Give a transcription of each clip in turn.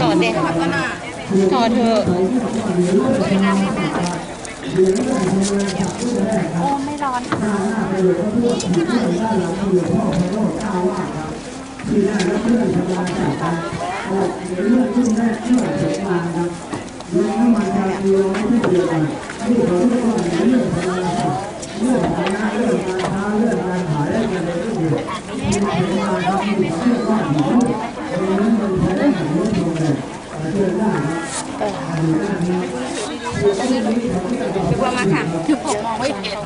ต่อเด็กต่อเถอโอ้ไม่ร้อนค่ะพี่ บัวมาค่ะคือผมมองไม่เห็น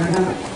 นะครับ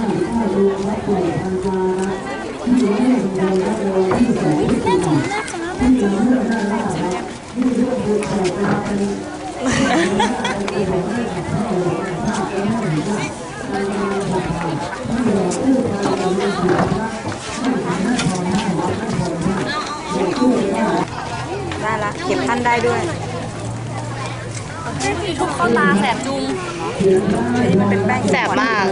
ได้ละ เก็บท่านได้ด้วยทุกเข้าตาแสบจุงมันเป็นแป้งแสบมาก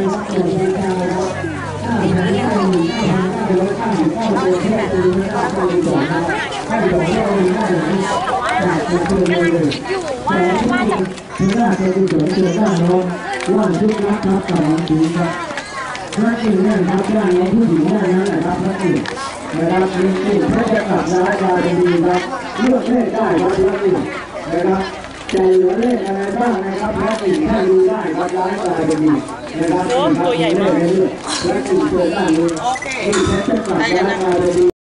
อยู่ว่าว่าจะที่น่าจะดูเสือเสือด้านโน้นว่าทุกนักครับกับน้องผีครับพระอินทร์เนี่ยครับด้านน้องผู้หญิงด้านนั้นแหละครับพระอินทร์นะครับมีสิ่งที่จะกลับร้ายกลายเป็นดีครับเลือกเลขได้ครับพระอินทร์นะครับใจเหลือเลขอะไรบ้างนะครับพระอินทร์ถ้าดูได้ครับร้ายกลายเป็นดีนะครับตัวใหญ่มากพระอินทร์เจอด้านนี้ที่จะกลับร้ายกายเป็นดี